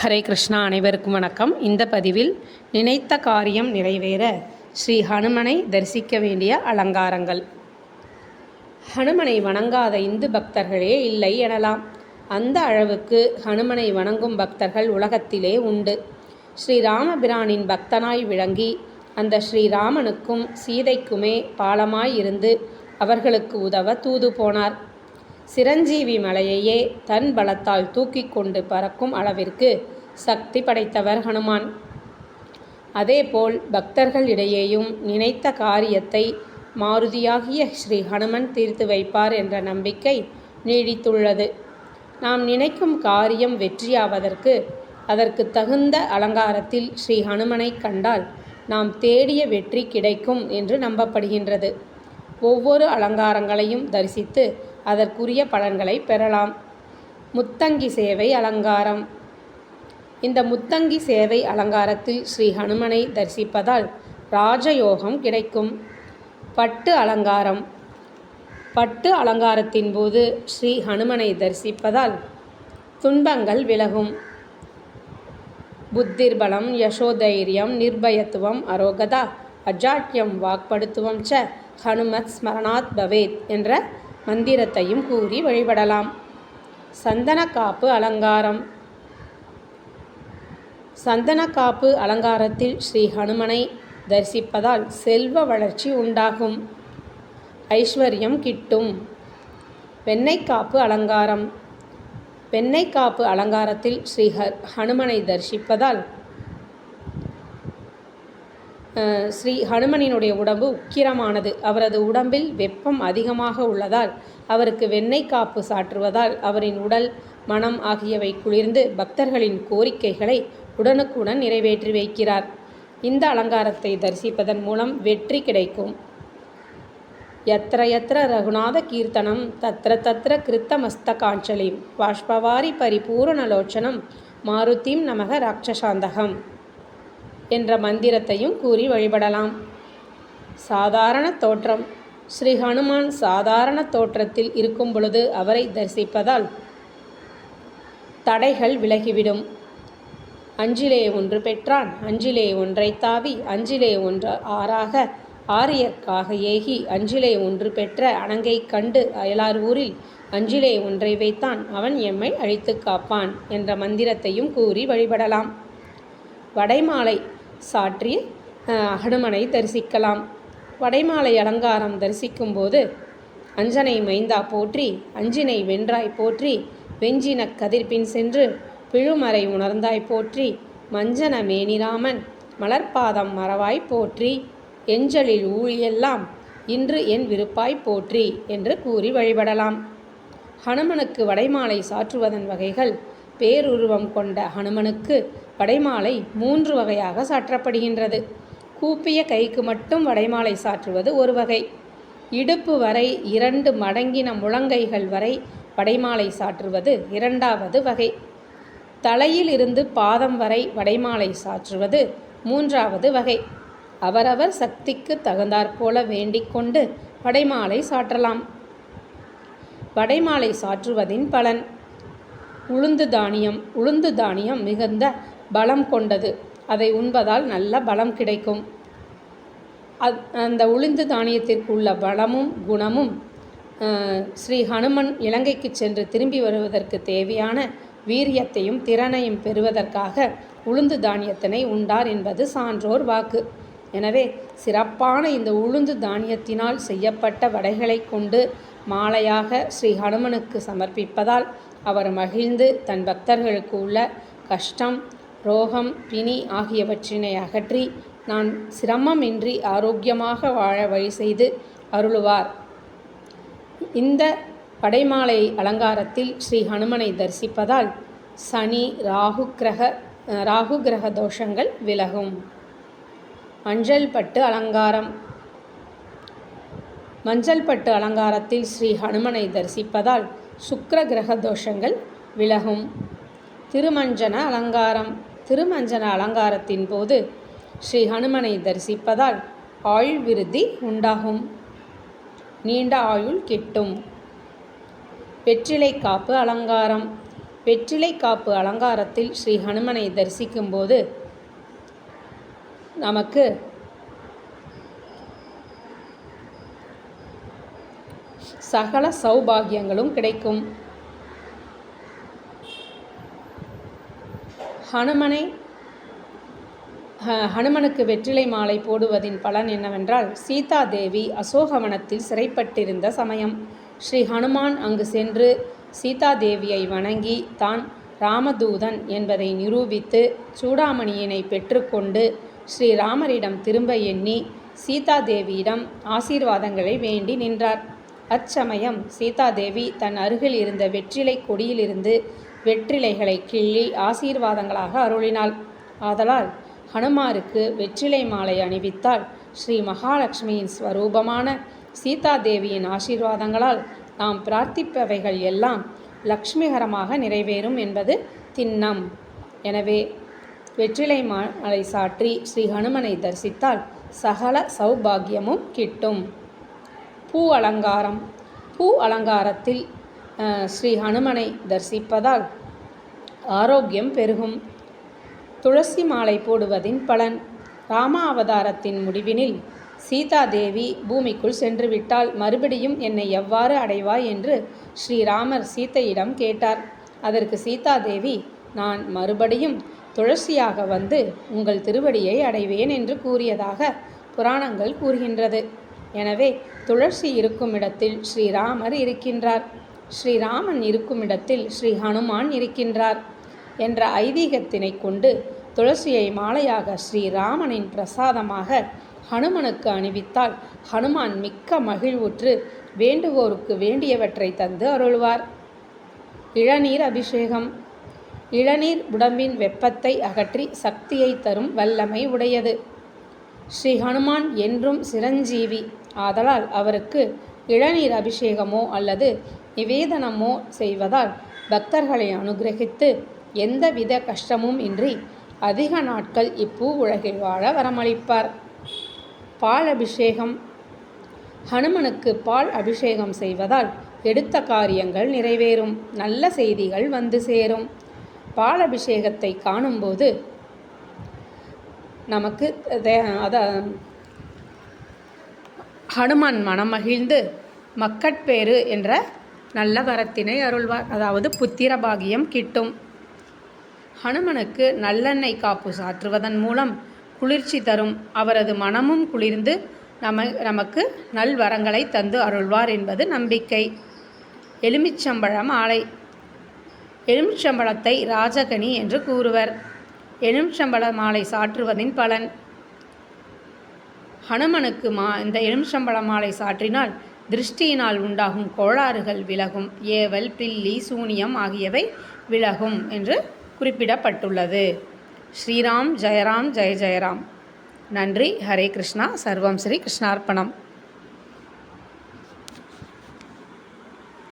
ஹரே கிருஷ்ணா அனைவருக்கும் வணக்கம். இந்த பதிவில் நினைத்த காரியம் நிறைவேற ஸ்ரீ ஹனுமனை தரிசிக்க வேண்டிய அலங்காரங்கள். ஹனுமனை வணங்காத இந்து பக்தர்களே இல்லை எனலாம். அந்த அளவுக்கு ஹனுமனை வணங்கும் பக்தர்கள் உலகத்திலே உண்டு. ஸ்ரீராமபிரானின் பக்தனாய் விளங்கி அந்த ஸ்ரீராமனுக்கும் சீதைக்குமே பாலமாய் இருந்து அவர்களுக்கு உதவ தூது போனார். சிரஞ்சீவி மலையையே தன் பலத்தால் தூக்கி கொண்டு பறக்கும் அளவிற்கு சக்தி படைத்தவர் ஹனுமான். அதேபோல் பக்தர்களிடையேயும் நினைத்த காரியத்தை மாருதியாகிய ஸ்ரீ ஹனுமன் தீர்த்து வைப்பார் என்ற நம்பிக்கை நீடித்துள்ளது. நாம் நினைக்கும் காரியம் வெற்றியாவதற்கு அதற்கு தகுந்த அலங்காரத்தில் ஸ்ரீ ஹனுமனை கண்டால் நாம் தேடிய வெற்றி கிடைக்கும் என்று நம்பப்படுகின்றது. ஒவ்வொரு அலங்காரங்களையும் தரிசித்து அதற்குரிய பலன்களை பெறலாம். முத்தங்கி சேவை அலங்காரம். இந்த முத்தங்கி சேவை அலங்காரத்தில் ஸ்ரீ ஹனுமனை தரிசிப்பதால் ராஜயோகம் கிடைக்கும். பட்டு அலங்காரம். பட்டு அலங்காரத்தின் போது ஸ்ரீ ஹனுமனை தரிசிப்பதால் துன்பங்கள் விலகும். புத்திர்பலம் யசோதைரியம் நிர்பயத்துவம் அரோகதா அஜாட்யம் வாக்படுத்துவம் ச ஹனுமத் ஸ்மரணாத் பவேத் என்ற மந்திரத்தையும் கூறி வழிபடலாம். சந்தனக்காப்பு அலங்காரம். சந்தனக்காப்பு அலங்காரத்தில் ஸ்ரீ ஹனுமனை தரிசிப்பதால் செல்வ வளர்ச்சி உண்டாகும். ஐஸ்வர்யம் கிட்டும். வெண்ணெய்க்காப்பு அலங்காரம். வெண்ணெய்க்காப்பு அலங்காரத்தில் ஸ்ரீ ஹனுமனை தரிசிப்பதால் ஸ்ரீ ஹனுமனினுடைய உடம்பு உக்கிரமானது. அவரது உடம்பில் வெப்பம் அதிகமாக உள்ளதால் அவருக்கு வெண்ணெய் காப்பு சாற்றுவதால் அவரின் உடல் மனம் ஆகியவை குளிர்ந்து பக்தர்களின் கோரிக்கைகளை உடனுக்குடன் நிறைவேற்றி வைக்கிறார். இந்த அலங்காரத்தை தரிசிப்பதன் மூலம் வெற்றி கிடைக்கும். எத்திர எத்திர ரகுநாத கீர்த்தனம் தத்திர தத்திர கிருத்தமஸ்தகாஞ்சலிம் பாஷ்பவாரி பரிபூரணலோச்சனம் மாருத்திம் நமக ராட்சசாந்தகம். என்ற மந்திரத்தையும் கூறி வழிபடலாம். சாதாரண தோற்றம். ஸ்ரீ ஹனுமான் சாதாரண தோற்றத்தில் இருக்கும் பொழுது அவரை தரிசிப்பதால் தடைகள் விலகிவிடும். அஞ்சிலே ஒன்று பெற்றான் அஞ்சிலே ஒன்றை தாவி அஞ்சிலே ஒன்று ஆறாக ஆரியர்க்காக ஏகி அஞ்சிலே ஒன்று பெற்ற அணங்கை கண்டு அயலார் ஊரில் அஞ்சிலே ஒன்றை வைத்தான் அவன் எம்மை அழித்து காப்பான் என்ற மந்திரத்தையும் கூறி வழிபடலாம். வடைமாலை சாற்றி ஹனுமனை தரிசிக்கலாம். வடைமாலை அலங்காரம் தரிசிக்கும் போது அஞ்சனை மைந்தா போற்றி அஞ்சினை வென்றாய் போற்றி வெஞ்சின கதிர்பின் சென்று பிழுமறை உணர்ந்தாய் போற்றி மஞ்சன மேனிராமன் மலர்பாதம் மறவாய் போற்றி எஞ்சலில் ஊழியெல்லாம் இன்று என் விருப்பாய் போற்றி என்று கூறி வழிபடலாம். ஹனுமனுக்கு வடைமாலை சாற்றுவதன் வகைகள் பேருருவம் கொண்ட ஹனுமனுக்கு வடைமாலை மூன்று வகையாக சாற்றப்படுகின்றது. கூப்பிய கைக்கு மட்டும் வடைமாலை சாற்றுவது ஒரு வகை. இடுப்பு வரை இரண்டு மடங்கின முழங்கைகள் வரை வடைமாலை சாற்றுவது இரண்டாவது வகை. தலையில் இருந்து பாதம் வரை வடைமாலை சாற்றுவது மூன்றாவது வகை. அவரவர் சக்திக்கு தகுந்தாற்போல வேண்டிக்கொண்டு வடைமாலை சாற்றலாம். வடைமாலை சாற்றுவதின் பலன். உளுந்து தானியம் உளுந்து தானியம் மிகுந்த பலம் கொண்டது. அதை உண்பதால் நல்ல பலம் கிடைக்கும். அந்த உளுந்து தானியத்திற்கு உள்ள பலமும் குணமும் ஸ்ரீ ஹனுமன் இலங்கைக்கு சென்று திரும்பி வருவதற்கு தேவையான வீரியத்தையும் திறனையும் பெறுவதற்காக உளுந்து தானியத்தினை உண்டார் என்பது சான்றோர் வாக்கு. எனவே சிறப்பான இந்த உளுந்து தானியத்தினால் செய்யப்பட்ட வடைகளை கொண்டு மாலையாக ஸ்ரீ ஹனுமனுக்கு சமர்ப்பிப்பதால் அவர் மகிழ்ந்து தன் பக்தர்களுக்கு உள்ள கஷ்டம் ரோகம் பிணி ஆகியவற்றினை அகற்றி நான் சிரமமின்றி ஆரோக்கியமாக வாழ வழி செய்து அருளுவார். இந்த படைமாலை அலங்காரத்தில் ஸ்ரீ ஹனுமனை தரிசிப்பதால் சனி ராகு கிரக ராகு கிரக தோஷங்கள் விலகும். மஞ்சள் பட்டு அலங்காரம். மஞ்சள் பட்டு அலங்காரத்தில் ஸ்ரீ ஹனுமனை தரிசிப்பதால் சுக்கர கிரக தோஷங்கள் விலகும். திருமஞ்சன அலங்காரம். திருமஞ்சன அலங்காரத்தின் போது ஸ்ரீ ஹனுமனை தரிசிப்பதால் ஆயுள் விருத்தி உண்டாகும். நீண்ட ஆயுள் கிட்டும். வெற்றிலை காப்பு அலங்காரம். வெற்றிலை காப்பு அலங்காரத்தில் ஸ்ரீ ஹனுமனை தரிசிக்கும்போது நமக்கு சகல சௌபாகியங்களும் கிடைக்கும். ஹனுமனை ஹனுமனுக்கு வெற்றிலை மாலை போடுவதின் பலன் என்னவென்றால் சீதா தேவி அசோகவனத்தில் சிறைப்பட்டிருந்த சமயம். ஸ்ரீ ஹனுமான் அங்கு சென்று சீதா தேவியை வணங்கி தான் ராமதூதன் என்பதை நிரூபித்து சூடாமணியினை பெற்றுக்கொண்டு ஸ்ரீராமரிடம் திரும்ப எண்ணி சீதா தேவியிடம் ஆசீர்வாதங்களை வேண்டி நின்றார். அச்சமயம் சீதாதேவி தன் அருகில் இருந்த வெற்றிலை கொடியிலிருந்து வெற்றிலைகளை கிள்ளி ஆசீர்வாதங்களாக அருளினாள். ஆதலால் ஹனுமாருக்கு வெற்றிலை மாலை அணிவித்தால் ஸ்ரீ மகாலட்சுமியின் ஸ்வரூபமான சீதாதேவியின் ஆசீர்வாதங்களால் நாம் பிரார்த்திப்பவைகள் எல்லாம் லக்ஷ்மிகரமாக நிறைவேறும் என்பது திண்ணம். எனவே வெற்றிலை மாலை சாற்றி ஸ்ரீ ஹனுமனை தரிசித்தால் சகல சௌபாகியமும் கிட்டும். பூ அலங்காரம். பூ அலங்காரத்தில் ஸ்ரீ ஹனுமனை தரிசிப்பதால் ஆரோக்கியம் பெருகும். துளசி மாலை போடுவதின் பலன். ராம அவதாரத்தின் முடிவினில் சீதா தேவி பூமிக்குள் சென்று விட்டால் மறுபடியும் என்னை எவ்வாறு அடைவாய் என்று ஸ்ரீராமர் சீதையிடம் கேட்டார். அதற்கு சீதா தேவி நான் மறுபடியும் துளசியாக வந்து உங்கள் திருவடியை அடைவேன் என்று கூறியதாக புராணங்கள் கூறுகின்றது. எனவே துளசி இருக்கும் இடத்தில் ஸ்ரீராமர் இருக்கின்றார். ஸ்ரீராமன் இருக்கும் இடத்தில் ஸ்ரீ ஹனுமான் இருக்கின்றார் என்ற ஐதீகத்தினை கொண்டு துளசியை மாலையாக ஸ்ரீராமனின் பிரசாதமாக ஹனுமனுக்கு அணிவித்தால் ஹனுமான் மிக்க மகிழ்வுற்று வேண்டுவோருக்கு வேண்டியவற்றை தந்து அருள்வார். இளநீர் அபிஷேகம். இளநீர் உடம்பின் வெப்பத்தை அகற்றி சக்தியை தரும் வல்லமை உடையது. ஸ்ரீ ஹனுமான் என்றும் சிரஞ்சீவி. ஆதலால் அவருக்கு இளநீர் அபிஷேகமோ அல்லது நிவேதனமோ செய்வதால் பக்தர்களை அனுகிரகித்து எந்தவித கஷ்டமும் இன்றி அதிக நாட்கள் இப்பூ உலகில் வாழ வரமளிப்பார். பால் அபிஷேகம். ஹனுமனுக்கு பால் அபிஷேகம் செய்வதால் எடுத்த காரியங்கள் நிறைவேறும். நல்ல செய்திகள் வந்து சேரும். பால் அபிஷேகத்தை காணும்போது நமக்கு தே- அத ஹனுமான் மனம் மகிழ்ந்து மக்கட்பேறு என்ற நல்ல வரத்தினை அருள்வார். அதாவது புத்திர பாகியம் கிட்டும். ஹனுமனுக்கு நல்லெண்ணெய் காப்பு சாற்றுவதன் மூலம் குளிர்ச்சி தரும். அவரது மனமும் குளிர்ந்து நம நமக்கு நல்வரங்களை தந்து அருள்வார் என்பது நம்பிக்கை. எலுமிச்சம்பழம் ஆலை. எலுமிச்சம்பழத்தை ராஜகனி என்று கூறுவர். எலுமிச்சம்பழ மாலை சாற்றுவதின் பலன். ஹனுமனுக்கு மா இந்த எலுமிச்சம்பழ மாலை சாற்றினால் திருஷ்டியினால் உண்டாகும் கோளாறுகள் விலகும். ஏவல் பில்லி சூனியம் ஆகியவை விலகும் என்று குறிப்பிடப்பட்டுள்ளது. ஸ்ரீராம் ஜெயராம் ஜெய ஜெயராம். நன்றி. ஹரே கிருஷ்ணா. சர்வம் ஸ்ரீ கிருஷ்ணார்ப்பணம்.